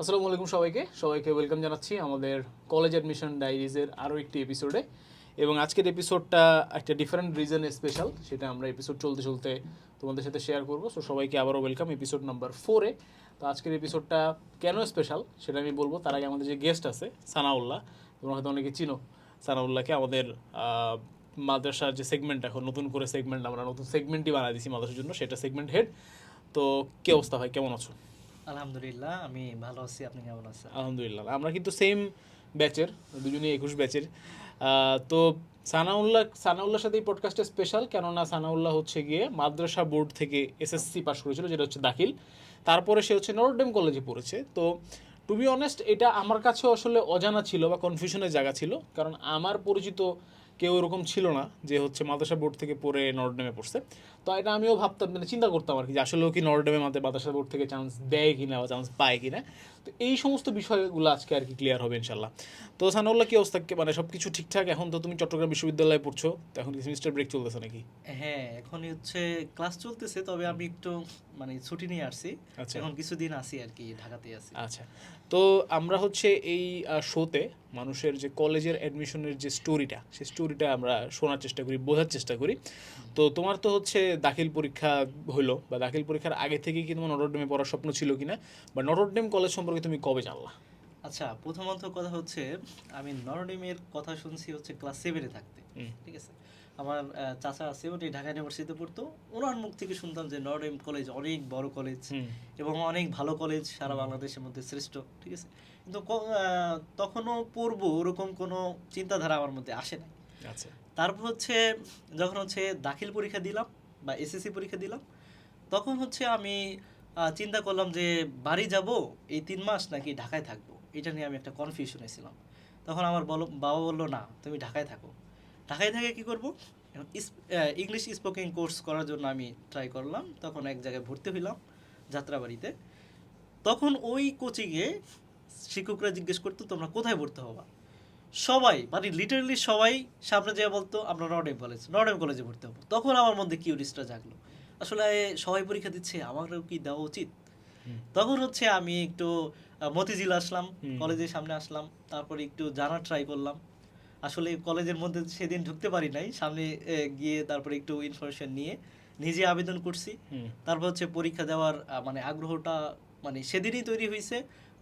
আসসালামু আলাইকুম সবাইকে। সবাইকে ওয়েলকাম জানাচ্ছি আমাদের কলেজ অ্যাডমিশন ডায়েরিজের আরও একটি এপিসোডে এবং আজকের এপিসোডটা একটা ডিফারেন্ট রিজনে স্পেশাল সেটা আমরা এপিসোড চলতে চলতে তোমাদের সাথে শেয়ার করব। সো সবাইকে আবারও ওয়েলকাম এপিসোড নাম্বার ফোরে তো আজকের এপিসোডটা কেন স্পেশাল সেটা আমি বলব। তার আগে আমাদের যে গেস্ট আছে, সানাউল্লাহ, তোমরা হয়তো অনেকে চিনো। সানাউল্লাহকে আমাদের মাদ্রাসার যে সেগমেন্ট এখন, নতুন করে সেগমেন্ট আমরা নতুন সেগমেন্টই বানাই দিয়েছি মাদ্রাসার জন্য, সেটা সেগমেন্ট হেড তো, কি অবস্থা ভাই? কেমন আছো? আলহামদুলিল্লাহ, আমি ভালো আছি। আপনি কেমন আছেন? আলহামদুলিল্লাহ, আমরা কিন্তু সেম ব্যাচের দুজনেই একুশ ব্যাচের তো সানাউল্লাহ, সানাউল্লাহর সাথে এই পডকাস্টটা স্পেশাল কেননা সানাউল্লাহ হচ্ছে গিয়ে মাদ্রাসা বোর্ড থেকে এসএসসি পাস করেছিল, যেটা হচ্ছে দাখিল। তারপরে সে হচ্ছে নরডেম কলেজে পড়েছে। তো টু বি অনেস্ট এটা আমার কাছেও আসলে অজানা ছিল বা কনফিউশনের জায়গা ছিল। কারণ আমার পরিচিত কেউ এরকম ছিল না যে হচ্ছে মাদ্রাসা বোর্ড থেকে পড়ে নর্ডেমে পড়ছে। তো এটা আমিও ভাবতাম মানে চিন্তা করতাম আর কি যে আসলেও কি নরডেমে মাদের মাদ্রাসা বোর্ড থেকে চান্স দেয় কিনা বা চান্স পায় কিনা। তো এই সমস্ত বিষয়গুলো আজকে আর কি ক্লিয়ার হবে ইনশাল্লাহ তো সানাউল্লাহ কি অবস্থা? মানে সব কিছু ঠিকঠাক? এখন তো তুমি চট্টগ্রাম বিশ্ববিদ্যালয়ে পড়ছো তো এখন কি সেমিস্টার ব্রেক চলতেছে নাকি? হ্যাঁ এখনই হচ্ছে ক্লাস চলতেছে তবে আমি একটু মানে ছুটি নিয়ে আসছি। আচ্ছা। এখন কিছুদিন আছি আর কি ঢাকাতে আছি। আচ্ছা। তো আমরা হচ্ছে এই শোতে মানুষের যে কলেজের অ্যাডমিশনের যে স্টোরিটা সেই স্টোরিটা আমরা শোনার চেষ্টা করি বোঝার চেষ্টা করি। তো তোমার তো হচ্ছে দাখিল পরীক্ষা হলো বা দাখিল পরীক্ষার আগে থেকে কি তোমার নটরডেমে পড়ার স্বপ্ন ছিল কিনা? বা নটরডেম কলেজ সম্পর্কে তুমি কবে জানলা? আচ্ছা প্রথমত কথা হচ্ছে আমি নরডিমের কথা শুনছি হচ্ছে ক্লাস সেভেনে থাকতে ঠিক আছে? আমার চাচা আছে উনি ঢাকা ইউনিভার্সিটিতে পড়তো ওনার মুখ থেকে শুনতাম যে নরডিম কলেজ অনেক বড় কলেজ এবং অনেক ভালো কলেজ সারা বাংলাদেশের মধ্যে শ্রেষ্ঠ ঠিক আছে? কিন্তু তখনও পড়ব ওরকম কোনো চিন্তাধারা আমার মধ্যে আসে নাই। আচ্ছা। তারপর হচ্ছে যখন হচ্ছে দাখিল পরীক্ষা দিলাম বা এসএসসি পরীক্ষা দিলাম তখন হচ্ছে আমি চিন্তা করলাম যে বাড়ি যাব এই তিন মাস নাকি ঢাকায় থাকব? এটা নিয়ে আমি একটা কনফিউশনে ছিলাম তখন আমার বলো, বাবা বলল, না, তুমি ঢাকায় থাকো। ঢাকায় থেকে কি করব? ইংলিশ স্পোকিং কোর্স করার জন্য আমি ট্রাই করলাম। তখন এক জায়গায় ভর্তি হইলাম যাত্রাবাড়িতে। তখন ওই কোচিংয়ে শিক্ষকরা জিজ্ঞেস করতো, তোমরা কোথায় ভর্তি হবা? সবাই মানে লিটারালি সবাই সামনে যেয়ে বলতো, আমরা নর্ডেম কলেজ নর্ডেম কলেজে ভর্তি হব। তখন আমার মধ্যে কিউরিসটা জাগলো? আসলে সবাই পরীক্ষা দিচ্ছে আমারও কি দেওয়া উচিত? তখন হচ্ছে আমি একটু মতিঝিল আসলাম কলেজের সামনে আসলাম তারপরে একটু জানার ট্রাই করলাম। আসলে কলেজের মধ্যে সেদিন ঢুকতে পারি নাই সামনে গিয়ে তারপরে একটু ইনফরমেশন নিয়ে নিজে আবেদন করছি। তারপর হচ্ছে পরীক্ষা দেওয়ার মানে আগ্রহটা মানে সেদিনই তৈরি হয়েছে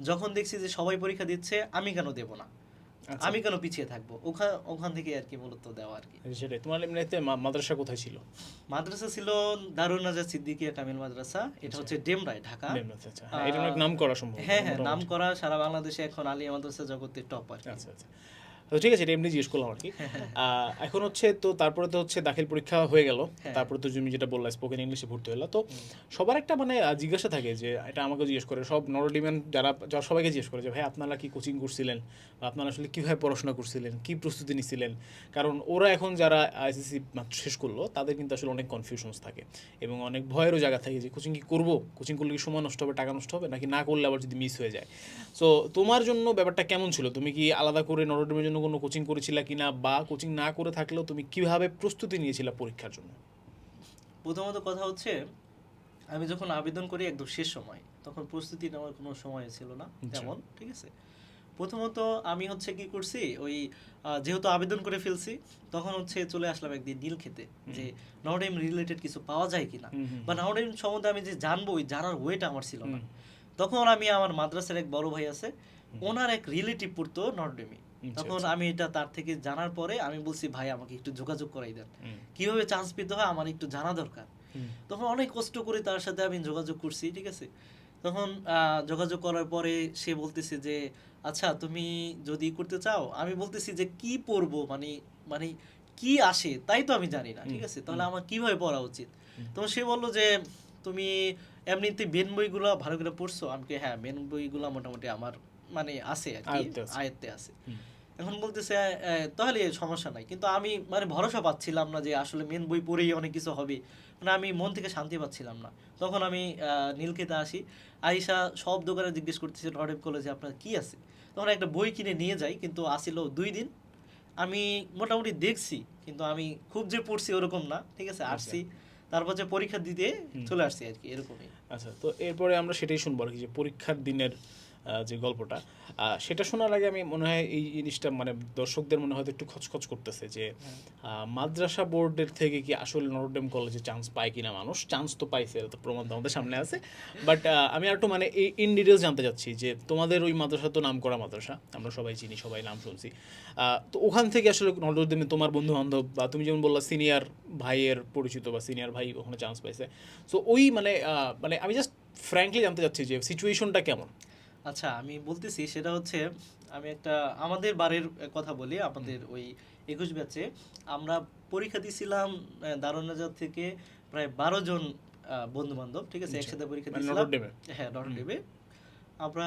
যখন দেখছি যে সবাই পরীক্ষা দিচ্ছে আমি কেন দেব না। আমি কেন পিছিয়ে থাকব? ওখান ওখান থেকে আর কি মূলত দেওয়া আর কি। সেটাই। তোমার এমনিতে মাদ্রাসা কোথায় ছিল? মাদ্রাসা ছিল দারুণ নাজার সিদ্দিকিয়া কামিল মাদ্রাসা। এটা হচ্ছে ডেমরায় ঢাকা। আচ্ছা আচ্ছা। হ্যাঁ, এটা অনেক নাম করা সম্ভব হ্যাঁ হ্যাঁ নাম করা সারা বাংলাদেশে এখন আলিয়া মাদ্রাসা জগতের টপ আর কি। আচ্ছা আচ্ছা। তো ঠিক আছে এটা এমনি জিজ্ঞেস করলাম আর কি এখন হচ্ছে তো তারপরে তো হচ্ছে দাখিল পরীক্ষা হয়ে গেল। হ্যাঁ। তারপরে তো তুমি যেটা বললা স্পোকেন ইংলিশে ভর্তি হলো তো সবার একটা মানে জিজ্ঞাসা থাকে যে এটা আমাকে জিজ্ঞেস করে। সব নরডিম্যান যারা যারা সবাইকে জিজ্ঞেস করে যে ভাই আপনারা কি কোচিং করছিলেন? বা আপনারা আসলে কীভাবে পড়াশোনা করছিলেন? কী প্রস্তুতি নিছিলেন? কারণ ওরা এখন যারা আইসিসি মাত্র শেষ করল তাদের কিন্তু আসলে অনেক কনফিউশনস থাকে। এবং অনেক ভয়েরও জায়গা থাকে যে কোচিং কি করব? কোচিং করলে কি সময় নষ্ট হবে? টাকা নষ্ট হবে? নাকি না করলে আবার যদি মিস হয়ে যায়? সো তোমার জন্য ব্যাপারটা কেমন ছিল? তুমি কি আলাদা করে নরডেমের জন্য কোনো কোচিং করেছিলা কিনা বা কোচিং না করে থাকলেও তুমি কীভাবে প্রস্তুতি নিয়েছিলা পরীক্ষার জন্য? প্রথমত কথা হচ্ছে আমি যখন আবেদন করি একদম শেষ সময় তখন প্রস্তুতি নেওয়ার কোনো সময় ছিল না আচ্ছা। তেমন ঠিক আছে? প্রথমত আমি হচ্ছে কি করছি ওই যেহেতু আবেদন করে ফেলছি তখন হচ্ছে চলে আসলাম একদিন নীল খেতে যে নাওডেম রিলেটেড কিছু পাওয়া যায় কিনা? বা নাওডেম সম্বন্ধে আমি যে জানব ওই জানার ওয়েটা আমার ছিল না। তখন আমি আমার মাদ্রাসার এক বড় ভাই আছে ওনার এক রিলেটিভ পড়তো আচ্ছা, তখন। আমি এটা তার থেকে জানার পরে আমি বলছি ভাই আমাকে একটু যোগাযোগ করাই দেন। কীভাবে চান্স পেতে হয় আমার একটু জানা দরকার। তখন অনেক কষ্ট করে তার সাথে আমি যোগাযোগ করছি ঠিক আছে? তখন যোগাযোগ করার পরে সে বলতেছে যে আচ্ছা তুমি যদি করতে চাও আমি বলতেছি যে কি পড়ব মানে মানে কি আসে? তাই তো আমি জানি না ঠিক আছে? তাহলে আমার কীভাবে পড়া উচিত? তখন সে বলল যে তুমি এমনিতে মেন বইগুলো ভালো করে পড়ছো। আমি হ্যাঁ মেন বইগুলো মোটামুটি আমার মানে আছে আর কি আয়ত্তে আছে। এখন বলতেছে তাহলে সমস্যা নাই। কিন্তু আমি মানে ভরসা পাচ্ছিলাম না যে আসলে মেন বই পড়েই অনেক কিছু হবে। মানে আমি মন থেকে শান্তি পাচ্ছিলাম না। তখন আমি নীলক্ষেতে আসি। আইসা সব দোকানে জিজ্ঞেস করতেছি নর্ডেম কলেজে আপনার কি আছে? তখন একটা বই কিনে নিয়ে যাই কিন্তু আসিল দুই দিন। আমি মোটামুটি দেখছি কিন্তু আমি খুব যে পড়ছি ওরকম না ঠিক আছে? আসছি তারপর যে পরীক্ষা দিতে চলে আসছি আর কি এরকমই। আচ্ছা তো এরপরে আমরা সেটাই শুনব আর কি যে পরীক্ষার দিনের যে গল্পটা। সেটা শোনার আগে আমি মনে হয় এই জিনিসটা মানে দর্শকদের মনে হয়তো একটু খচখচ করতেছে যে আহ, মাদ্রাসা বোর্ডের থেকে কি আসলে নরডেম কলেজে চান্স পায় কিনা মানুষ? চান্স তো পাইছে তো প্রমাণ তো আমাদের সামনে আছে। বাট আমি আর একটু মানে এই ইন ডিটেলস জানতে চাচ্ছি যে তোমাদের ওই মাদ্রাসা তো নাম করা মাদ্রাসা আমরা সবাই চিনি সবাই নাম শুনছি। তো ওখান থেকে আসলে নরডেমে তোমার বন্ধু বান্ধব বা তুমি যেমন বললা সিনিয়র ভাইয়ের পরিচিত বা সিনিয়র ভাই ওখানে চান্স পাইছে। সো ওই মানে মানে আমি জাস্ট ফ্র্যাঙ্কলি জানতে চাচ্ছি যে সিচুয়েশনটা কেমন? আচ্ছা আমি বলতেছি সেটা হচ্ছে আমি একটা আমাদের বারের কথা বলি আমাদের ওই একুশ ব্যাচে। আমরা পরীক্ষা দিয়েছিলাম দারুণাজার থেকে প্রায় বারো জন বন্ধু বান্ধব ঠিক আছে? আচ্ছা। একসাথে পরীক্ষা মানে দিয়েছিলাম হ্যাঁ হ্যাঁ নটরডেমে আমরা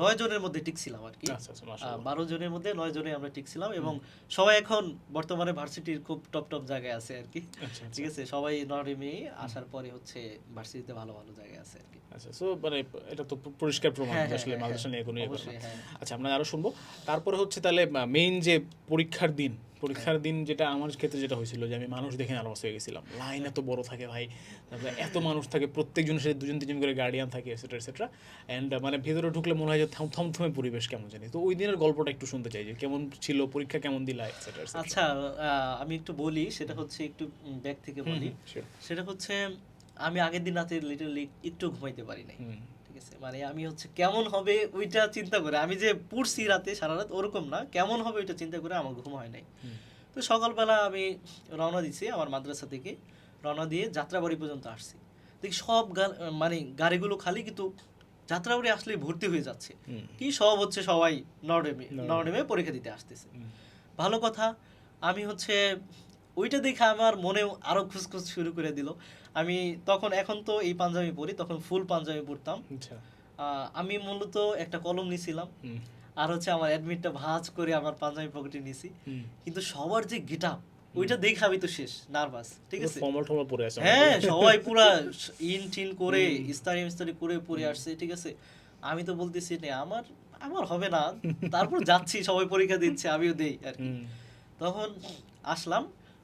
নয় জনের মধ্যে টিকছিলাম আর কি। আচ্ছা আচ্ছা। বারো জনের মধ্যে নয় জনে আমরা টিকছিলাম এবং সবাই এখন বর্তমানে ভার্সিটির খুব টপ টপ জায়গায় আছে আর কি। আচ্ছা ঠিক আছে সবাই নটরডেমে আসার পরে হচ্ছে ভার্সিটিতে ভালো ভালো জায়গায় আছে আর কি। আচ্ছা সো মানে এটা তো পরিষ্কার প্রমাণ হ্যাঁ, যে হ্যাঁ, আসলে হ্যাঁ, মাদ্রাসা নিয়ে কোনো ইয়ে আচ্ছা আমরা আরও শুনব। তারপরে হচ্ছে তাহলে মেইন যে পরীক্ষার দিন পরীক্ষার দিন যেটা আমার ক্ষেত্রে যেটা হয়েছিল যে আমি মানুষ দেখে নার্ভাস হয়ে গেছিলাম। লাইন এত বড় থাকে ভাই তারপরে এত মানুষ থাকে প্রত্যেকজনের সাথে দুজন তিনজন করে গার্ডিয়ান থাকে এটসেট্রা এটসেট্রা অ্যান্ড মানে ভেতরে ঢুকলে মনে হয় যে থম থমথমে পরিবেশ কেমন জানি। তো ওই দিনের গল্পটা একটু শুনতে চাই যে কেমন ছিল পরীক্ষা কেমন দিলা এটসেট্রা আচ্ছা আমি একটু বলি সেটা হচ্ছে একটু ব্যাক থেকে বলি। সেটা হচ্ছে আমি আগের দিন রাতে লিটারলি একটু ঘুমাইতে পারি নাই। আছে মানে আমি হচ্ছে কেমন হবে ওইটা চিন্তা করে আমি যে পড়ছি রাতে সারা রাত ওরকম না কেমন হবে ওইটা চিন্তা করে আমার ঘুম হয় নাই। তো সকালবেলা আমি রওনা দিছি আমার মাদ্রাসা থেকে রওনা দিয়ে যাত্রাবাড়ি পর্যন্ত আসছি। দেখি সব মানে গাড়িগুলো খালি কিন্তু যাত্রাবাড়ি আসলে ভর্তি হয়ে যাচ্ছে। কি সব হচ্ছে সবাই নরডেমে নরডেমে। পরীক্ষা দিতে আসতেছে। ভালো কথা আমি হচ্ছে ওইটা দেখে আমার মনেও আরও খুসখুস শুরু করে দিল। আমি তখন এখন তো এই পাঞ্জাবি পরি তখন ফুল পাঞ্জাবি পরতাম। আচ্ছা। আমি মূলত একটা কলম নিছিলাম। আর হচ্ছে আমার অ্যাডমিটটা ভাঁজ করে আমার পাঞ্জাবি পকেটে নিছি। কিন্তু সবার যে গেট আপ ওইটা দেখে আমি তো শেষ নার্ভাস ঠিক আছে? ফর্মাল টর্মাল পরে হ্যাঁ সবাই পুরা ইন টিন করে ইস্তারি মিস্তারি করে পরে আসছে ঠিক আছে? আমি তো বলতেছি না আমার আমার হবে না। তারপর যাচ্ছি সবাই পরীক্ষা দিচ্ছে আমিও দেই আর কি। তখন আসলাম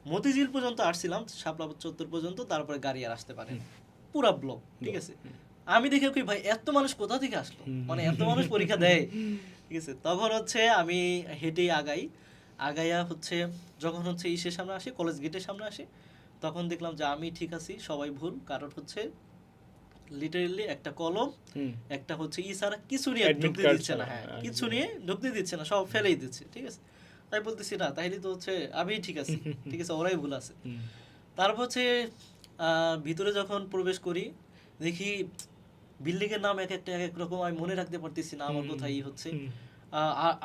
মতিঝিল পর্যন্ত আসছিলাম শাপলা চত্বর পর্যন্ত তারপরে গাড়ি আর আসতে পারে পুরা ব্লক ঠিক আছে? আমি দেখে কই ভাই এত মানুষ কোথা থেকে আসলো? মানে এত মানুষ পরীক্ষা দেয়। ঠিক আছে? তখন হচ্ছে আমি হেঁটেই আগাই। আগাইয়া হচ্ছে যখন হচ্ছে ইসের সামনে আসি কলেজ গেটের সামনে আসি তখন দেখলাম যে আমি ঠিক আছি সবাই ভুল। কারণ হচ্ছে লিটারেলি একটা কলম একটা হচ্ছে ই ছাড়া কিছু নিয়ে ঢুকতে দিচ্ছে না। হ্যাঁ হ্যাঁ, কিছু নিয়ে ঢুকতে দিচ্ছে না সব ফেলেই দিচ্ছে ঠিক আছে? তাই বলতেছি না তাইলে তো হচ্ছে আমি ঠিক আছি ঠিক আছে ওরাই ভুল আছে। তারপর হচ্ছে ভিতরে যখন প্রবেশ করি দেখি বিল্ডিং এর নাম এক একটা এক এক রকম আমি মনে রাখতে পারতেছি না আমার কোথায় হচ্ছে।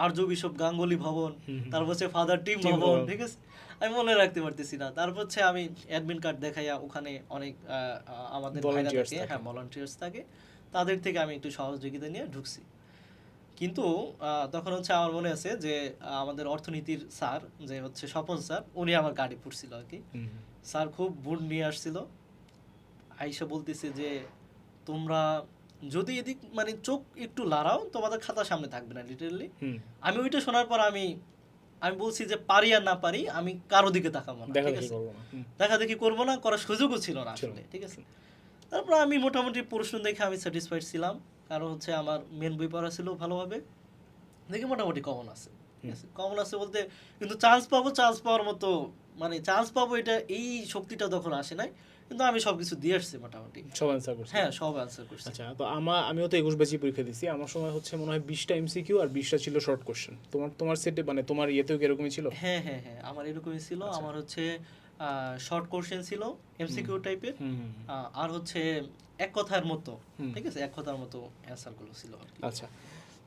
আর্য বিশপ গাঙ্গুলি ভবন। তারপর হচ্ছে ফাদার টিম ভবন। ঠিক আছে? আমি মনে রাখতে পারতেছি না। তারপর হচ্ছে আমি অ্যাডমিন কার্ড দেখাইয়া ওখানে অনেক আমাদের ভাইরা থাকে থাকে। হ্যাঁ ভলান্টিয়ার্স থাকে তাদের থেকে আমি একটু সহযোগিতা নিয়ে ঢুকছি। কিন্তু তখন হচ্ছে আমার মনে আছে যে আমাদের অর্থনীতির স্যার যে হচ্ছে স্বপন স্যার উনি আমার গাড়ি পড়ছিল আর কি। স্যার খুব বুট নিয়ে আসছিল। আইসা বলতেছে যে তোমরা যদি এদিক মানে চোখ একটু লাড়াও তোমাদের খাতা সামনে থাকবে না লিটারেলি আমি ওইটা শোনার পর আমি আমি বলছি যে পারি আর না পারি আমি কারও দিকে তাকাবো না ঠিক আছে। দেখা দেখি করব না করার সুযোগও ছিল না আসলে ঠিক আছে? তারপর আমি মোটামুটি প্রশ্ন দেখে আমি স্যাটিসফাইড ছিলাম। কারণ হচ্ছে আমার মেন বই পড়া ছিল ভালোভাবে। দেখি মোটামুটি কমন আছে। ঠিক আছে? কমন আছে বলতে কিন্তু চান্স পাবো চান্স পাওয়ার মতো মানে চান্স পাবো এটা এই শক্তিটা তখন আসে নাই। কিন্তু আমি সবকিছু দিয়ে আসছি মোটামুটি। সব অ্যান্সার করছি। হ্যাঁ সব অ্যান্সার করছি। আচ্ছা তো আমার আমিও তো একুশ ব্যাচই পরীক্ষা দিছি। আমার সময় হচ্ছে মনে হয় বিশটা এমসিকিউ আর বিশটা ছিল শর্ট কোশ্চেন তোমার তোমার সেটে মানে তোমার ইয়েতেও কি এরকমই ছিল? হ্যাঁ হ্যাঁ হ্যাঁ আমার এরকমই ছিল। আমার হচ্ছে শর্ট কোশ্চেন ছিল এমসিকিউ টাইপের। আর হচ্ছে এক কথার মতো ঠিক আছে? এক কথার মতো অ্যান্সারগুলো ছিল আর কি। আচ্ছা।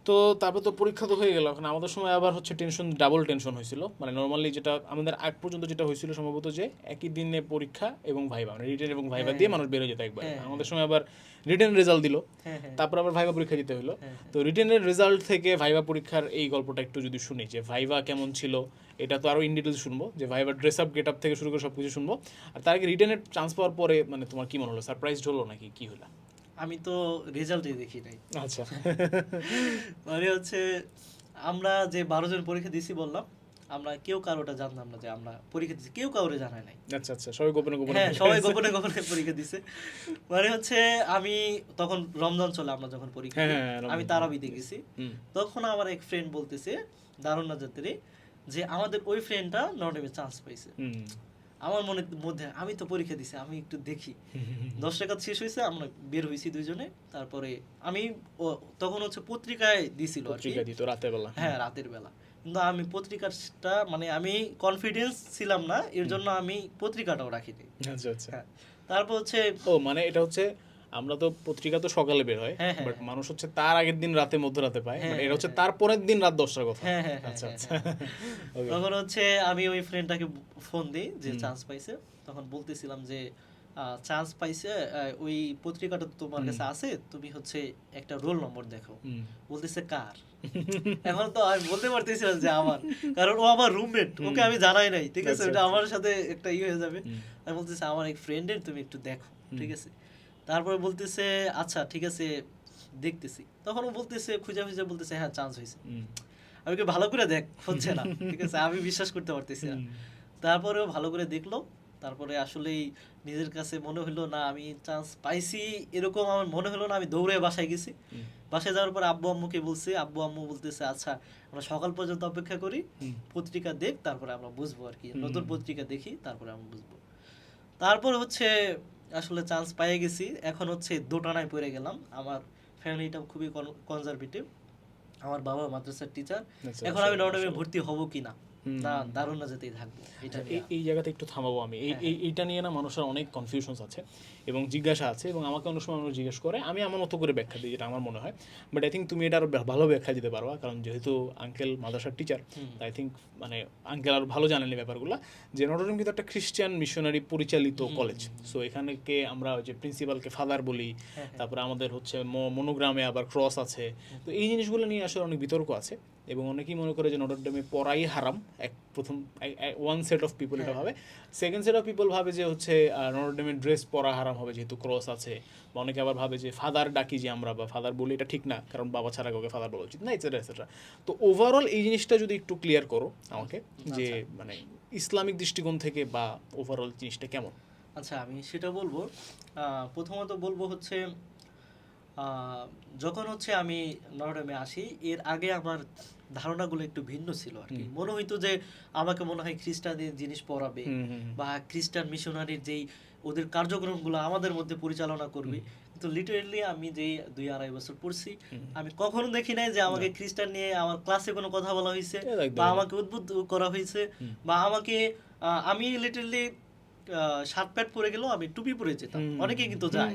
তো তারপর তো পরীক্ষা তো হয়ে গেল। এখন আমাদের সময় আবার হচ্ছে টেনশন ডাবল টেনশন হয়েছিল। মানে নর্মালি যেটা আমাদের আগ পর্যন্ত যেটা হয়েছিল সম্ভবত যে একই দিনে পরীক্ষা এবং ভাইবা মানে রিটেন এবং ভাইবা দিয়ে মানুষ বেরোয় যেত একবার। হ্যাঁ, আমাদের সময় আবার রিটেন রেজাল্ট দিল। হ্যাঁ হ্যাঁ। তারপর আবার ভাইবা পরীক্ষা দিতে হলো হ্যাঁ, তো রিটেনের রেজাল্ট থেকে ভাইবা পরীক্ষার এই গল্পটা একটু যদি শুনি যে ভাইবা কেমন ছিল এটা তো আরও ইন ডিটেলস শুনব। যে viva dress up get up থেকে শুরু করে সব কিছু শুনব। আর তার আগে রিটেনের চান্স পাওয়ার পরে মানে তোমার কি মনে হলো? সারপ্রাইজ হলো নাকি? কি হলো? আমি তো রেজাল্টই দেখি নাই। আচ্ছা। মানে হচ্ছে আমরা যে বারো জন পরীক্ষা দিছি বললাম আমরা কেউ কারোটা জানতাম না যে আমরা পরীক্ষা দিচ্ছি কেউ কাউরে জানায় নাই। আচ্ছা আচ্ছা সবাই গোপনে গোপনে হ্যাঁ সবাই গোপনে গোপনে পরীক্ষা দিছে। মানে হচ্ছে আমি তখন রমজান চলে আমরা যখন পরীক্ষা হ্যাঁ, হ্যাঁ, আমি তারাবিতে গেছি। তখন আমার এক ফ্রেন্ড বলতেছে দারুণ নাজাতেরে যে আমাদের ওই ফ্রেন্ডটা নর্ডেমে চান্স পাইছে। আমার মনে মধ্যে আমি তো পরীক্ষা দিছি আমি একটু দেখি। দশ টাকা শেষ হয়েছে আমরা বের হয়েছি দুইজনে। তারপরে আমি তখন হচ্ছে পত্রিকায় দিছিল আর পত্রিকা দিত রাতের বেলা। হ্যাঁ রাতের বেলা। কিন্তু আমি পত্রিকাটা মানে আমি কনফিডেন্স ছিলাম না এর জন্য আমি পত্রিকাটাও রাখিনি। আচ্ছা আচ্ছা। হ্যাঁ তারপর হচ্ছে ও মানে এটা হচ্ছে আমরা তো পত্রিকা তো সকালে বের হয় হ্যাঁ, হ্যাঁ, বাট মানুষ হচ্ছে তার আগের দিন রাতে মধ্যরাতে পায় হ্যাঁ, এটা হচ্ছে হ্যাঁ, তার পরের দিন রাত দশটার কথা। হ্যাঁ হ্যাঁ হ্যাঁ, আচ্ছা হ্যাঁ, আচ্ছা। হ্যাঁ। তখন হচ্ছে আমি ওই ফ্রেন্ডটাকে ফোন দিই যে চান্স পাইছে। তখন বলতেছিলাম যে চান্স পাইছে ওই পত্রিকাটা তো তোমার কাছে আছে তুমি হচ্ছে একটা রোল নম্বর দেখো। বলতেছে কার? এখন তো আমি বলতে পারতেছিলাম যে আমার কারণ ও আমার রুমমেট ওকে আমি জানাই নাই ঠিক আছে? আচ্ছা, ওটা আচ্ছা। আমার সাথে একটা ইয়ে হয়ে যাবে। আমি বলতেছে আমার এক ফ্রেন্ডের তুমি একটু দেখো ঠিক আছে? তারপরে বলতেছে আচ্ছা ঠিক আছে দেখতেছি। তখন ও বলতেছে খুঁজে খুঁজে বলতেছে হ্যাঁ চান্স হয়েছে। আমি কি ভালো করে দেখ হচ্ছে না ঠিক আছে আমি বিশ্বাস করতে পারতেছি না। হুম। তারপরেও ভালো করে দেখল তারপরে আসলেই নিজের কাছে মনে হলো না আমি চান্স পাইছি। এরকম আমার মনে হলো না আমি দৌড়ে বাসায় গেছি। বাসায় যাওয়ার পর আব্বু আম্মুকে বলছি আব্বু আম্মু বলতেছে আচ্ছা আমরা সকাল পর্যন্ত অপেক্ষা করি পত্রিকা দেখ তারপরে আমরা বুঝব আর কি। নতুন পত্রিকা দেখি তারপরে আমরা বুঝব। তারপর হচ্ছে আসলে চান্স পাইয়ে গেছি। এখন হচ্ছে দোটানায় পড়ে গেলাম। আমার ফ্যামিলিটা খুবই কনজারভেটিভ আমার বাবা মাদ্রাসার টিচার আচ্ছা, এখন আমি নটমে আচ্ছা। ভর্তি হব কিনা? হুম। না দারুণ না যেতেই থাকব। এই জায়গাতে একটু থামাবো আমি। এই হ্যাঁ, এই- এইটা নিয়ে না মানুষের অনেক কনফিউশন আছে। এবং জিজ্ঞাসা আছে এবং আমাকে অনেক সময় মানুষ জিজ্ঞেস করে আমি আমার মতো করে ব্যাখ্যা দিই যেটা আমার মনে হয়। বাট আই থিঙ্ক তুমি এটা আরও ভালো ব্যাখ্যা দিতে পারবা কারণ যেহেতু আঙ্কেল মাদ্রাসার টিচার। আই থিঙ্ক মানে আঙ্কেল আর ভালো জানেন এই ব্যাপারগুলো। যে নটরডেম কিন্তু একটা খ্রিস্টান মিশনারি পরিচালিত কলেজ সো এখানেকে আমরা ওই যে প্রিন্সিপালকে ফাদার বলি হ্যাঁ, তারপরে আমাদের হচ্ছে মনোগ্রামে আবার ক্রস আছে। তো এই জিনিসগুলো নিয়ে আসলে অনেক বিতর্ক আছে এবং অনেকেই মনে করে যে নটরডেমে পড়াই হারাম এক প্রথম ওয়ান সেট অফ পিপল এটা হ্যাঁ। ভাবে। সেকেন্ড সেট অফ পিপল ভাবে যে হচ্ছে নটরডেমের ড্রেস পরা হারাম। হবে যেহেতু ক্রস আছে। বা অনেকে আবার ভাবে যে ফাদার ডাকি যে আমরা বা ফাদার বলি এটা ঠিক না কারণ বাবা ছাড়া কাউকে ফাদার বলা উচিত না এটসেট্রা এটসেট্রা তো ওভারঅল এই জিনিসটা যদি একটু ক্লিয়ার করো আমাকে যে আচ্ছা। মানে ইসলামিক দৃষ্টিকোণ থেকে বা ওভারঅল জিনিসটা কেমন? আচ্ছা আমি সেটা বলব। আহ, প্রথমত বলব হচ্ছে আহ, যখন হচ্ছে আমি নরডমে আসি এর আগে আমার ধারণাগুলো একটু ভিন্ন ছিল আর কি। মনে হইতো যে আমাকে মনে হয় খ্রিস্টানদের জিনিস পড়াবে। বা খ্রিস্টান মিশনারির যেই ওদের কার্যক্রমগুলো আমাদের মধ্যে পরিচালনা করবে। কিন্তু লিটারেলি আমি যে দুই আড়াই বছর পড়ছি আমি কখনো দেখি নাই যে আমাকে খ্রিস্টান নিয়ে আমার ক্লাসে কোনো কথা বলা হয়েছে বা আমাকে উদ্বুদ্ধ করা হয়েছে বা আমাকে আমি লিটারলি শার্ট প্যান্ট পরে গেলেও আমি টুপি পরে যেতাম। অনেকে কিন্তু যায়।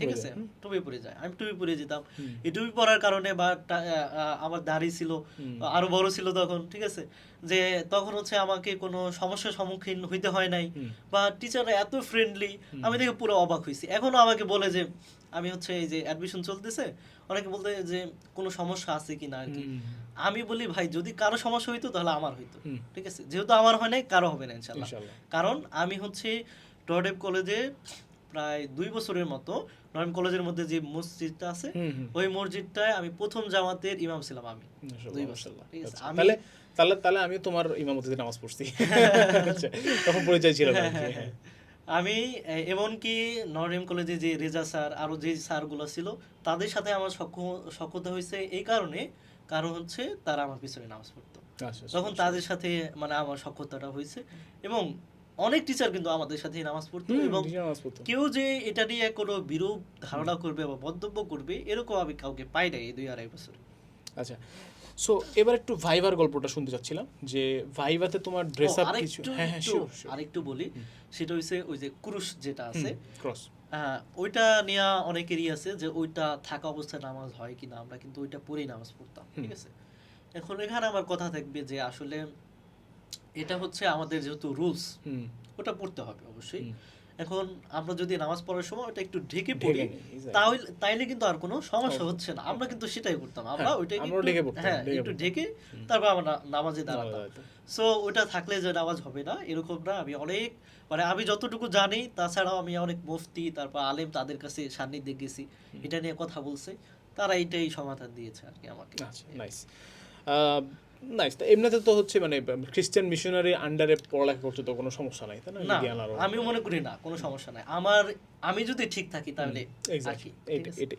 ঠিক আছে? টুপি পরে যায়। আমি টুপি পরে যেতাম। এই টুপি পরার কারণে বা আমার দাড়ি ছিল আরও বড় ছিল তখন ঠিক আছে? যে তখন হচ্ছে আমাকে কোনো সমস্যার সম্মুখীন হইতে হয় নাই। বা টিচাররা এত ফ্রেন্ডলি আমি দেখে পুরো অবাক হয়েছি এখনও আমাকে বলে যে আমি হচ্ছে এই যে অ্যাডমিশন চলতেছে অনেকে বলতে যে কোনো সমস্যা আছে কিনা আর কি। আমি বলি ভাই যদি কারও সমস্যা হইতো তাহলে আমার হইতো। ঠিক আছে? যেহেতু আমার হয় নাই কারও হবে না ইনশাল্লাহ। কারণ আমি হচ্ছে টর্ডেপ কলেজে প্রায় দুই বছরের মতো নরেম কলেজের মধ্যে যে মসজিদটা আছে। ওই মসজিদটায় আমি প্রথম জামাতের ইমাম ছিলাম আমি। দুই বছর, ঠিক আছে? আচ্ছা, আমি- তাহলে তাহলে আমি তোমার ইমামতিতে নামাজ পড়ছি। আচ্ছা, তখন পরিচয় ছিল না হ্যাঁ। আমি এমনকি নরেম কলেজে যে রেজা স্যার আরও যে স্যারগুলো ছিল তাদের সাথে আমার সখ্য- সখ্যতা হয়েছে এই কারণে কারণ হচ্ছে তারা আমার পিছনে নামাজ পড়তো আচ্ছা, আচ্ছা, তখন আচ্ছা। তাদের সাথে মানে আমার সখ্যতাটা হয়েছে এবং অনেক টিচার কিন্তু আমাদের সাথে নামাজ পড়তো এবং। কেউ যে এটা নিয়ে কোনো বিরূপ ধারণা করবে বা মন্তব্য করবে এরকম আমি কাউকে পাই নাই এই দুই আড়াই বছরে আচ্ছা সো এবার একটু ভাইবার গল্পটা শুনতে চাচ্ছিলাম যে ভাইভাতে তোমার ড্রেস আপ কিছু হ্যাঁ হ্যাঁ আরেকটু বলি। সেটা হচ্ছে ওই যে কুরুশ যেটা আছে। ক্রস ওইটা নিয়ে অনেকেরই আছে যে ওইটা থাকা অবস্থায় নামাজ হয় কিনা আমরা কিন্তু ওইটা পরেই নামাজ পড়তাম ঠিক আছে? এখন এখানে আমার কথা থাকবে যে আসলে এটা হচ্ছে আমাদের যেহেতু রুলস ওটা পড়তে হবে অবশ্যই। এখন আমরা যদি নামাজ পড়ার সময় ওটা একটু ঢেকে পড়ি তাহলে তাইলে কিন্তু আর কোনো সমস্যা হচ্ছে না। আমরা কিন্তু সেটাই করতাম। আমরা হ্যাঁ, একটু- ঢেকে হ্যাঁ একটু ঢেকে তারপর আমরা নামাজে দাঁড়াতাম। সো ওটা থাকলে যে নামাজ হবে না এরকম না। আমি অনেক মানে আমি যতটুকু জানি তাছাড়াও আমি অনেক মুফতি তারপর আলেম তাদের কাছে সান্নিধ্যে গেছি। এটা নিয়ে কথা বলছে। তারা এইটাই সমাধান দিয়েছে আর কি আমাকে। আচ্ছা নাইস নাইস এমনিতে তো হচ্ছে মানে খ্রিস্টান মিশনারি আন্ডারে পড়ালেখা করতে তো কোনো সমস্যা নাই তাই না? না জ্ঞান আরও আমি মনে করি না কোনো সমস্যা নাই। আমার আমি যদি ঠিক থাকি তাহলে এটাই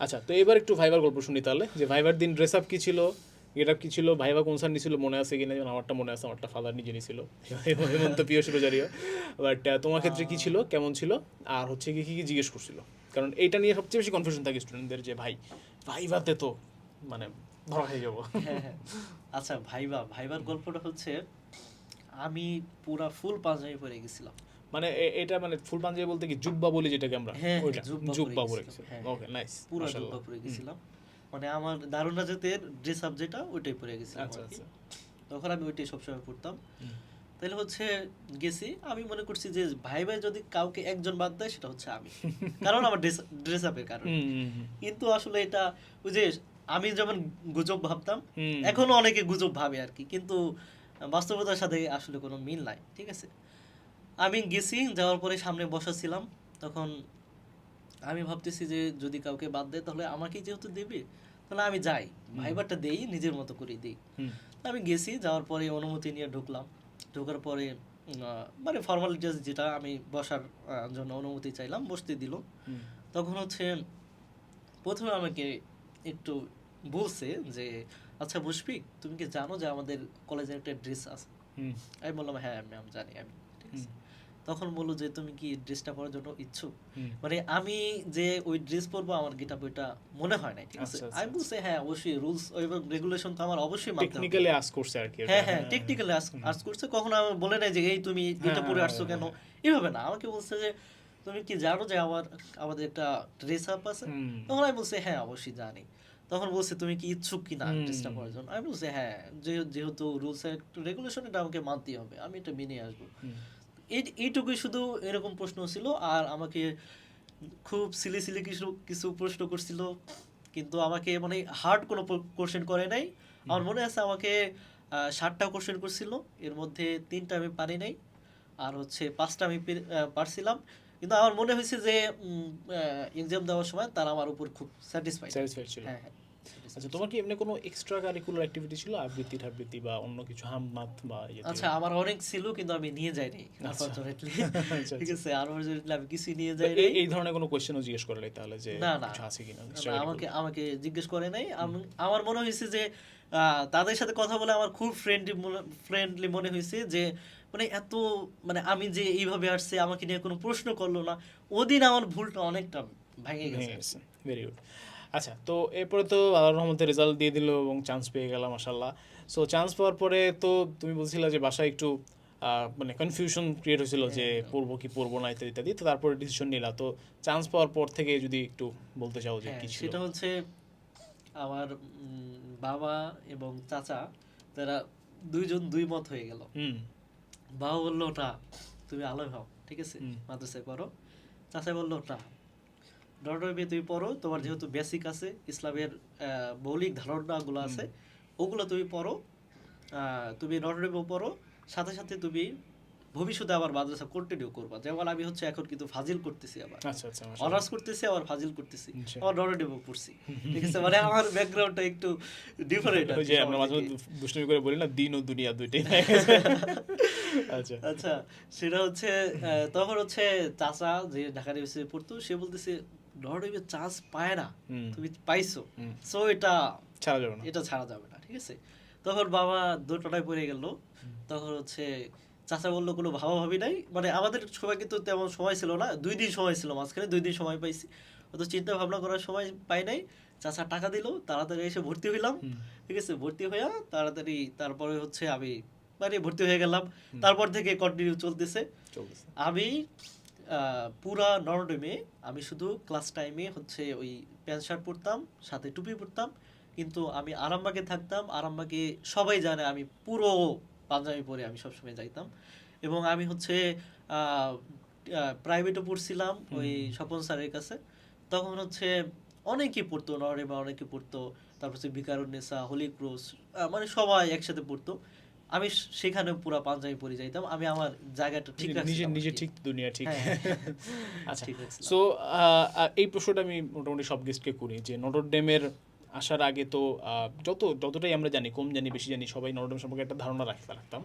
আচ্ছা তো এবার একটু ভাইবার গল্প শুনি তাহলে। যে ভাইবার দিন ড্রেস আপ কি ছিল গেট আপ কি ছিল ভাইবা কোন সার নিছিল মনে আছে কিনা যেমন আমারটা মনে আছে আমারটা ফাদার নিজে নিছিল। হেমন্ত প্রিয় শিরোজারিও। বাট তোমার ক্ষেত্রে কি ছিল কেমন ছিল? আর হচ্ছে কি কি জিজ্ঞেস করছিল? কারণ এইটা নিয়ে সবচেয়ে বেশি কনফিউশন থাকে স্টুডেন্টদের যে ভাই ভাইভাতে তো মানে ধরা খেয়ে যাব। হ্যাঁ হ্যাঁ। আচ্ছা ভাইবা ভাইবার গল্পটা হচ্ছে আমি পুরা ফুল পাঞ্জাবি পরে গেছিলাম। মানে এটা মানে ফুল পাঞ্জাবি বলতে কি জুব্বা বলি যেটাকে আমরা? হ্যাঁ, ওইটা। জুব্বা পরে গেছিলাম, হ্যাঁ, ওকে নাইস পুরা জুব্বা পরে গেছিলাম। মানে আমার দারুণ রাজাতের ড্রেস আপ যেটা ওইটাই পরে গেছিলাম আচ্ছা আচ্ছা। তখন আমি ওইটাই সবসময় পড়তাম। তাহলে হচ্ছে গেছি। আমি মনে করছি যে ভাই ভাই যদি কাউকে একজন বাদ দেয় সেটা হচ্ছে আমি। কারণ আমার ড্রেস ড্রেস আপের কারণে। কিন্তু আসলে এটা ওই যে আমি যেমন গুজব ভাবতাম। এখনও অনেকে গুজব ভাবে আর কি কিন্তু বাস্তবতার সাথে আসলে কোনো মিল নাই ঠিক আছে? আমি গেছি যাওয়ার পরে সামনে বসা ছিলাম তখন আমি ভাবতেছি যে যদি কাউকে বাদ দেয় তাহলে আমাকে যেহেতু দেবে তাহলে আমি যাই ভাইবারটা দেই নিজের মতো করে দিই। আমি গেছি যাওয়ার পরে অনুমতি নিয়ে ঢুকলাম ঢোকার পরে মানে ফর্মালিটিস যেটা আমি বসার জন্য অনুমতি চাইলাম বসতে দিল। তখন হচ্ছে প্রথমে আমাকে একটু বলছে যে আচ্ছা মুশফিক তুমি কি জানো যে আমাদের কলেজের একটা ড্রেস আছে? আমি বললাম হ্যাঁ ম্যাম জানি আমি তখন বলল যে তুমি কি ড্রেসটা পরার জন্য ইচ্ছুক? মানে আমি যে ওই ড্রেস পরবো আমার গেটা বইটা মনে হয় নাই ঠিক আছে? আচ্ছা, আচ্ছা, আমি বলছি হ্যাঁ অবশ্যই রুলস এবং রেগুলেশন তো আমার অবশ্যই মানতে হবে। টেকনিক্যালি আস করছে আর কি হ্যাঁ হ্যাঁ টেকনিক্যালি আর্টস করছে। কখনো আমি বলে নাই যে এই তুমি এটা হ্যাঁ, পরে হ্যাঁ, আসছো হ্যাঁ, কেন? এভাবে না আমাকে বলছে যে তুমি কি জানো যে আমার আমাদের একটা ড্রেস আপ আছে তখন আমি বলছি হ্যাঁ অবশ্যই জানি। তখন বলছে তুমি কি ইচ্ছুক কিনা। ড্রেসটা পরার জন্য? আমি বলছি হ্যাঁ যেহেতু রুলস রেগুলেশন এটা আমাকে মানতেই হবে। আমি এটা মেনে আসব। এইটুকুই শুধু এরকম প্রশ্ন ছিল। আর আমাকে খুব সিলি সিলি কিছু কিছু প্রশ্ন করছিল। কিন্তু আমাকে মানে হার্ড কোনো কোশ্চেন করে নাই। আমার মনে আছে আমাকে ষাটটা কোশ্চেন করছিল। এর মধ্যে তিনটা আমি পারি নাই। আর হচ্ছে পাঁচটা আমি পারছিলাম। কিন্তু আমার মনে হয়েছে যে এক্সাম দেওয়ার সময় তারা আমার উপর খুব স্যাটিসফাইড Satisfied ছিল। হ্যাঁ হ্যাঁ। আচ্ছা তোমার কি এমনি কোনো এক্সট্রা কারিকুলার অ্যাক্টিভিটি ছিল? আবৃত্তি টাবৃত্তি বা অন্য কিছু বা ইয়ে আচ্ছা আমার অনেক ছিল কিন্তু আমি নিয়ে যাইনি আনফরচুনেটলি আচ্ছা, ঠিক আছে আনফরচুনেটলি আমি কিছু নিয়ে যাইনি। এই- ধরনের কোনো কোয়েশ্চেনও জিজ্ঞেস করে নাই তাহলে যে না, না। কিছু আছে কিনা আমাকে আমাকে জিজ্ঞেস করে নাই। আমি- আমার মনে হয়েছে যে আহ, তাদের সাথে কথা বলে আমার খুব ফ্রেন্ডলি ফ্রেন্ডলি মনে হয়েছে যে মানে এত মানে আমি যে এইভাবে আসছে আমাকে নিয়ে কোনো প্রশ্ন করল না ওদিন আমার ভুলটা অনেকটা ভেঙে গেছে। ভেরি গুড আচ্ছা তো এরপরে তো আল্লাহ রহমতে রেজাল্ট দিয়ে দিল এবং চান্স পেয়ে গেলাম মাসাল্লাহ সো চান্স পাওয়ার পরে তো তুমি বলছিলে যে বাসায় একটু মানে কনফিউশন ক্রিয়েট হয়েছিল যে পড়ব কি পড়ব না ইত্যাদি ইত্যাদি। তো তারপরে ডিসিশন নিলা। তো চান্স পাওয়ার পর থেকে যদি একটু বলতে চাও যে হ্যাঁ, কি সেটা হচ্ছে আমার বাবা এবং চাচা তারা দুইজন দুই মত হয়ে গেল। হুম। বাবা বলল ওটা তুমি আলোয় হও ঠিক আছে? মাদ্রাসায় পড়ো। চাষা বলল ওটা ডরডরবে তুমি পড়ো তোমার যেহেতু বেসিক আছে ইসলামের মৌলিক ধারণাগুলো আছে ওগুলো তুমি পড়ো তুমি ডরডরবেও পড়ো সাথে সাথে তুমি ভবিষ্যতে আবার মাদ্রাসা কন্টিনিউ করবা। যেমন আমি হচ্ছে এখন কিন্তু ফাজিল করতেছি আবার। আচ্ছা আচ্ছা। অনার্স করতেছি আবার ফাজিল করতেছি। আচ্ছা। আবার ডরডরবেও পড়ছি ঠিক আছে? মানে আমার ব্যাকগ্রাউন্ডটা একটু ডিফারেন্ট যে আমরা মাঝে দুষ্টুমি করে বলি না দিন ও দুনিয়া দুইটাই। আচ্ছা। আচ্ছা সেটা হচ্ছে তখন হচ্ছে চাচা যে ঢাকা ইউনিভার্সিটি পড়তো সে বলতেছে নরওয়ে চান্স পায় না। তুমি পাইছো। সো এটা ছাড়া যাবে না। এটা ছাড়া যাবে না। ঠিক আছে? তখন বাবা দুটোটায় পড়ে গেল। তখন হচ্ছে চাচা বলল কোনো ভাবা ভাবি নাই। মানে আমাদের সময় কিন্তু তেমন সময় ছিল না। দুই দিন সময় ছিল মাঝখানে দুই দিন সময় পাইছি। অত চিন্তা ভাবনা করার সময় পাই নাই। চাচা টাকা দিল তাড়াতাড়ি এসে ভর্তি হইলাম। ঠিক আছে ভর্তি হইয়া তাড়াতাড়ি তারপরে হচ্ছে আমি মানে ভর্তি হয়ে গেলাম। তারপর থেকে কন্টিনিউ চলতেছে। আমি আহ, পুরা নরডমে আমি শুধু ক্লাস টাইমে হচ্ছে ওই প্যান্ট শার্ট পরতাম সাথে টুপি পরতাম। কিন্তু আমি আরামবাগে থাকতাম। আরামবাগে সবাই জানে আমি পুরো পাঞ্জাবি পরে আমি সবসময় যাইতাম। এবং আমি হচ্ছে প্রাইভেটও পড়ছিলাম ওই স্বপন স্যারের কাছে। তখন হচ্ছে অনেকেই পড়তো নরে বা অনেকে পড়তো। তারপর হচ্ছে বিকারুন্নেসা হোলি ক্রোস মানে সবাই একসাথে পড়তো। আমি সেখানে পুরো পাঞ্জাবি পরে যাইতাম। আমি আমার জায়গাটা ঠিক নিজে নিজে। ঠিক দুনিয়া ঠিক। হ্যাঁ, আচ্ছা। সো এই প্রশ্নটা আমি মোটামুটি সব গেস্টকে করি যে নটর ডেমের আসার আগে তো যত যতটাই আমরা জানি কম জানি বেশি জানি সবাই নরডম সম্পর্কে একটা ধারণা রাখতে রাখতাম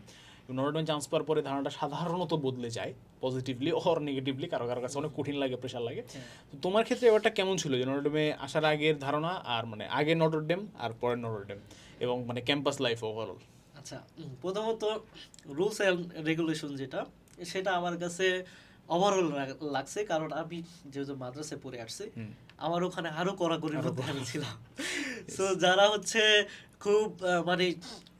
নরডম চান্স পাওয়ার পরে ধারণাটা সাধারণত বদলে যায় পজিটিভলি অর নেগেটিভলি কারও কারও কাছে অনেক কঠিন লাগে প্রেশার লাগে। তো তোমার ক্ষেত্রে ব্যাপারটা কেমন ছিল যে নটরডেমে আসার আগের ধারণা আর মানে আগে নটরডেম আর পরের নটরডেম এবং মানে ক্যাম্পাস লাইফ ওভারঅল আচ্ছা প্রথমত রুলস অ্যান্ড রেগুলেশন যেটা সেটা আমার কাছে ওভারঅল লাগছে কারণ আমি যেহেতু মাদ্রাসায় পড়ে আসছি আমার ওখানে আরও কড়াকড়ির মধ্যে আমি ছিলাম। সো যারা হচ্ছে খুব মানে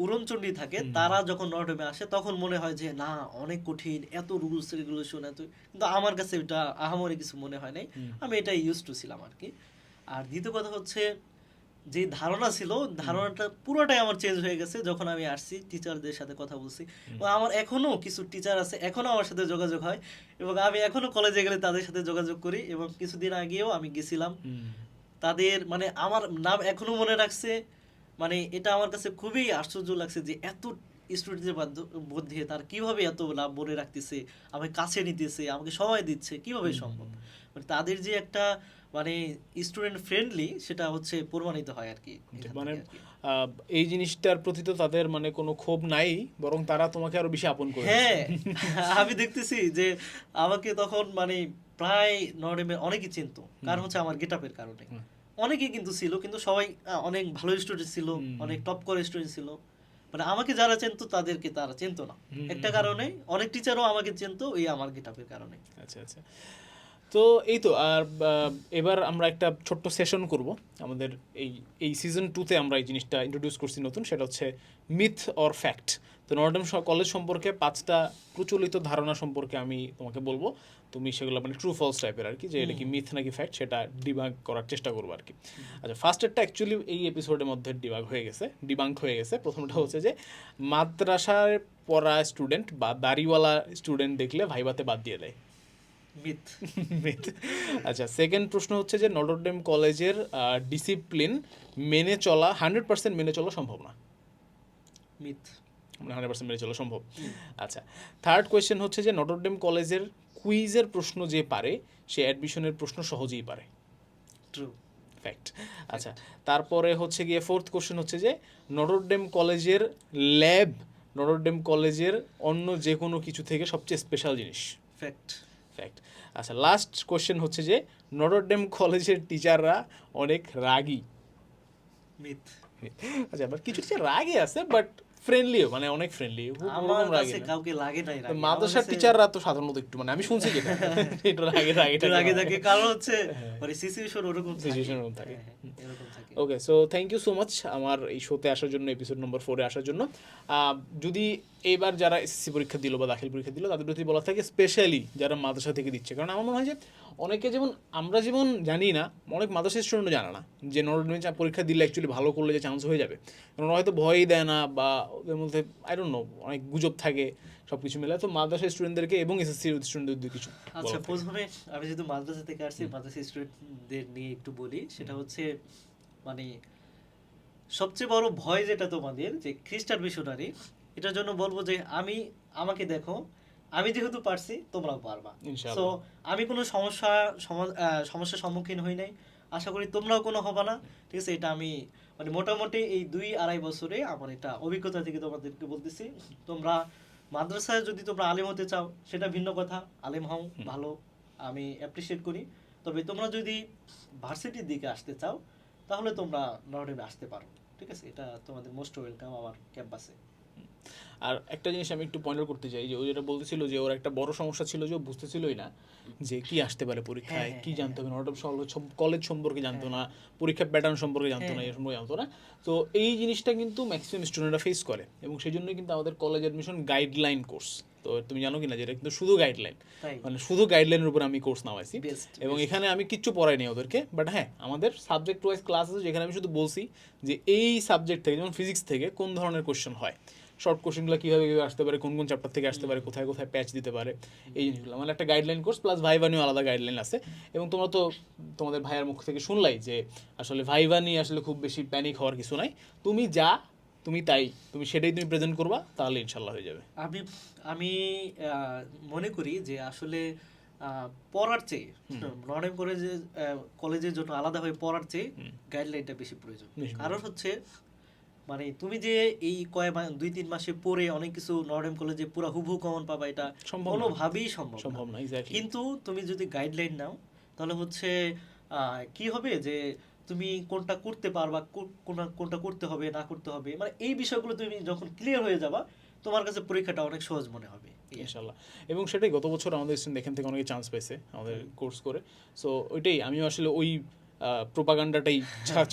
উড়নচণ্ডী থাকে তারা যখন নর্ডমে আসে তখন মনে হয় যে না অনেক কঠিন এত রুলস রেগুলেশন এত কিন্তু আমার কাছে এটা আহামরি কিছু মনে হয় নাই। আমি এটা ইউজ টু ছিলাম আর কি। আর দ্বিতীয় কথা হচ্ছে যে ধারণা ছিল ধারণাটা পুরোটাই আমার চেঞ্জ হয়ে গেছে যখন আমি আসছি টিচারদের সাথে কথা বলছি। এবং আমার এখনও কিছু টিচার আছে এখনও আমার সাথে যোগাযোগ হয় এবং আমি এখনও কলেজে গেলে তাদের সাথে যোগাযোগ করি এবং কিছুদিন আগেও আমি গেছিলাম। তাদের মানে আমার নাম এখনও মনে রাখছে মানে এটা আমার কাছে খুবই আশ্চর্য লাগছে যে এত স্টুডেন্টের মধ্যে তার কীভাবে এত লাভ মনে রাখতেছে আমাকে কাছে নিতেছে আমাকে সময় দিচ্ছে কীভাবে সম্ভব? মানে তাদের যে একটা মানে স্টুডেন্ট ফ্রেন্ডলি সেটা হচ্ছে প্রমাণিত হয় আর কি মানে এই জিনিসটার প্রতি তো তাদের মানে কোনো ক্ষোভ নাই বরং তারা তোমাকে আরও বেশি আপন করে হ্যাঁ আমি দেখতেছি যে আমাকে তখন মানে প্রায় নর্ডেমে অনেকেই চিনতো। কারণ হচ্ছে আমার গেটআপের কারণে। অনেকেই কিন্তু ছিল কিন্তু সবাই অনেক ভালো স্টুডেন্ট ছিল অনেক টপ করে স্টুডেন্ট ছিল। মানে আমাকে যারা চিনতো তাদেরকে তারা চিনতো না। একটা কারণে অনেক টিচারও আমাকে চিনতো এই আমার গেটআপের কারণে। আচ্ছা আচ্ছা। তো এই তো আর এবার আমরা একটা ছোট্ট সেশন করব। আমাদের এই এই সিজন টুতে আমরা এই জিনিসটা ইন্ট্রোডিউস করছি নতুন সেটা হচ্ছে মিথ অর ফ্যাক্ট তো নর্ডম কলেজ সম্পর্কে পাঁচটা প্রচলিত ধারণা সম্পর্কে আমি তোমাকে বলব। তুমি সেগুলো মানে ট্রু ফলস টাইপের আর কি যে এটা কি মিথ নাকি ফ্যাক্ট সেটা ডিবাঙ্ক করার চেষ্টা করব আর কি। আচ্ছা ফার্স্টেরটা অ্যাকচুয়ালি এই এপিসোডের মধ্যে ডিবাগ হয়ে গেছে ডিবাঙ্ক হয়ে গেছে। প্রথমটা হচ্ছে যে মাদ্রাসার পড়া স্টুডেন্ট বা দাড়িওয়ালা স্টুডেন্ট দেখলে ভাইবাতে বাদ দিয়ে দেয়। Myth myth. আচ্ছা সেকেন্ড প্রশ্ন হচ্ছে যে নটরডেম কলেজের ডিসিপ্লিন মেনে চলা হান্ড্রেড পার্সেন্ট মেনে চলা সম্ভব না? মিথ হান্ড্রেড পার্সেন্ট মেনে চলা সম্ভব? আচ্ছা থার্ড কোয়েশ্চেন হচ্ছে যে নটরডেম কলেজের কুইজের প্রশ্ন যে পারে সে অ্যাডমিশনের প্রশ্ন সহজেই পারে। ট্রু ফ্যাক্ট আচ্ছা তারপরে হচ্ছে গিয়ে ফোর্থ কোশ্চেন হচ্ছে যে নটরডেম কলেজের ল্যাব নটরডেম কলেজের অন্য যে কোনো কিছু থেকে সবচেয়ে স্পেশাল জিনিস? ফ্যাক্ট ফ্যাক্ট আচ্ছা লাস্ট কোশ্চেন হচ্ছে যে নটরডেম কলেজের টিচাররা অনেক রাগী। মিথ আচ্ছা আবার কিছু টিচার রাগী আছে বাট ফ্রেন্ডলিও মানে অনেক ফ্রেন্ডলি আমার কাছে কাউকে লাগে নাই মাদ্রাসার টিচাররা তো সাধারণত একটু মানে আমি শুনছি যেটা। একটু রাগে রাগে রাগে থাকে। কারণ হচ্ছে মানে সিচুয়েশন ওরকম। Situation ওরকম থাকে। হ্যাঁ, হ্যাঁ, এরকম okay so thank you so much আমার এই শোতে আসার জন্য এপিসোড নম্বর ফোরে আসার জন্য। যদি এবার যারা এসএসসি পরীক্ষা দিল বা দাখিল পরীক্ষা দিল তাদের প্রতি বলা থাকে স্পেশালি যারা মাদ্রাসা থেকে দিচ্ছে। কারণ আমার মনে হয় যে অনেকে যেমন আমরা যেমন জানি না অনেক মাদ্রাসা স্টুডেন্টও জানে না যে নর্মাল পরীক্ষা দিলে অ্যাকচুয়ালি ভালো করলে যে চান্স হয়ে যাবে। কারণ হয়তো ভয়ই দেয় না বা ওদের মধ্যে আই ডোন্ট নো অনেক গুজব থাকে সব কিছু মিলে। তো মাদ্রাসা স্টুডেন্টদেরকে এবং এসএসসি স্টুডেন্টদের কিছু আচ্ছা প্রথমে আমি যেহেতু মাদ্রাসা থেকে আসছি মাদ্রাসা স্টুডেন্টদের নিয়ে একটু বলি সেটা হচ্ছে মানে সবচেয়ে বড় ভয় যেটা তোমাদের যে খ্রিস্টান মিশনারি এটার জন্য বলব যে আমি আমাকে দেখো আমি যেহেতু পারছি তোমরাও পারবা। সো আমি কোনো সমস্যা সমস্যার সম্মুখীন হই নাই। আশা করি তোমরাও কোনো হবে না। ঠিক আছে এটা আমি মানে মোটামুটি এই দুই আড়াই বছরে আমার এটা অভিজ্ঞতা থেকে তোমাদেরকে বলতেছি। তোমরা মাদ্রাসায় যদি তোমরা আলেম হতে চাও সেটা ভিন্ন কথা। আলেম হও ভালো আমি অ্যাপ্রিসিয়েট করি। তবে তোমরা যদি ভার্সিটির দিকে আসতে চাও তাহলে তোমরা নর্ডেমে আসতে পারো। ঠিক আছে? এটা তোমাদের মোস্ট ওয়েলকাম আমার ক্যাম্পাসে আর একটা জিনিস আমি একটু পয়েন্ট করতে চাই যে ও যেটা বলতেছিল যে ওর একটা বড় সমস্যা ছিল যে ও বুঝতেছিলই না যে কি আসতে পারে পরীক্ষায় হ্যাঁ, কি হ্যাঁ, জানতে হবে নট কলেজ সম্পর্কে জানতো না পরীক্ষার প্যাটার্ন সম্পর্কে জানতো না হ্যাঁ। এ সম্পর্কে জানতো না। তো এই জিনিসটা কিন্তু ম্যাক্সিমাম স্টুডেন্টরা ফেস করে এবং সেই জন্যই কিন্তু আমাদের কলেজ অ্যাডমিশন গাইডলাইন কোর্স তো তুমি জানো কিনা যেটা কিন্তু শুধু গাইডলাইন মানে শুধু গাইডলাইনের উপর আমি কোর্স নামাইছি। এবং এখানে আমি কিচ্ছু পড়াইনি ওদেরকে। বাট হ্যাঁ আমাদের সাবজেক্ট ওয়াইজ ক্লাস আছে যেখানে আমি শুধু বলছি যে এই সাবজেক্ট থেকে যেমন ফিজিক্স থেকে কোন ধরনের কোশ্চেন হয়? শর্ট কোশ্চেনগুলো কীভাবে কীভাবে আসতে পারে? কোন কোন চ্যাপ্টার থেকে আসতে পারে? কোথায় কোথায় প্যাচ দিতে পারে? এই জিনিসগুলো। মানে একটা গাইডলাইন কোর্স প্লাস ভাইভানিও আলাদা গাইডলাইন আছে। এবং তোমরা তো তোমাদের ভাইয়ের মুখ থেকে শুনলাই যে আসলে ভাইভানি আসলে খুব বেশি প্যানিক হওয়ার কিছু নাই। তুমি যা তুমি তাই তুমি সেটাই তুমি প্রেজেন্ট করবা তাহলে ইনশাল্লাহ হয়ে যাবে। আমি আমি মনে করি যে আসলে পড়ার চেয়ে নর্ডেম কলেজে কলেজের জন্য আলাদাভাবে পড়ার চেয়ে গাইডলাইনটা বেশি প্রয়োজন। কারণ হচ্ছে মানে তুমি যে এই কয় মাস দুই তিন মাসে পড়ে অনেক কিছু নর্ডেম কলেজে পুরো হুবহু কমন পাবা এটা। কোনোভাবেই সম্ভব সম্ভব না কিন্তু তুমি যদি গাইডলাইন নাও তাহলে হচ্ছে কি হবে যে তুমি কোনটা করতে পারবা কোনটা কোনটা করতে হবে না করতে হবে মানে এই বিষয়গুলো তুমি যখন ক্লিয়ার হয়ে যাবা তোমার কাছে পরীক্ষাটা অনেক সহজ মনে হবে। ইনশাল্লাহ এবং সেটাই গত বছর আমাদের স্টুডেন্ট এখান থেকে অনেকে চান্স পেয়েছে আমাদের কোর্স করে। সো ওইটাই আমিও আসলে ওই প্রোপাগান্ডাটাই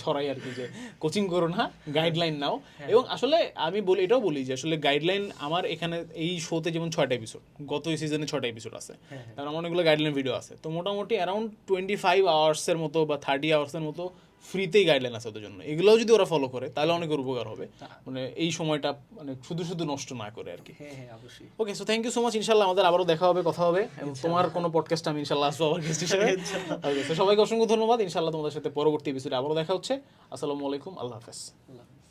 ছড়াই আর কি যে কোচিং করো না গাইডলাইন নাও। এবং আসলে আমি বলি এটাও বলি যে আসলে গাইডলাইন আমার এখানে এই শোতে যেমন ছয়টা এপিসোড গত সিজনে ছয়টা এপিসোড আছে। হ্যাঁ, হ্যাঁ। কারণ আমার অনেকগুলো গাইডলাইন ভিডিও আছে। তো মোটামুটি অ্যারাউন্ড টোয়েন্টি ফাইভ আওয়ার্সের মতো বা থার্টি আওয়ার্সের মতো ফ্রিতেই গাইডলাইন আছে ওদের জন্য। এগুলোও যদি ওরা ফলো করে তাহলে অনেকের উপকার হবে। মানে এই সময়টা মানে শুধু শুধু নষ্ট না করে আর কি। হ্যাঁ হ্যাঁ অবশ্যই। Okay so thank you so much ইনশাল্লাহ আমাদের আবারও দেখা হবে কথা হবে এবং তোমার কোনো পডকাস্ট আমি ইনশাল্লাহ আসব আবার গেস্ট হিসেবে। সবাইকে অসংখ্য ধন্যবাদ ইনশাল্লাহ তোমাদের সাথে পরবর্তী এপিসোডে আবারও দেখা হচ্ছে। আসসালামু আলাইকুম আল্লাহ হাফেজ। আল্লাহ হাফেজ।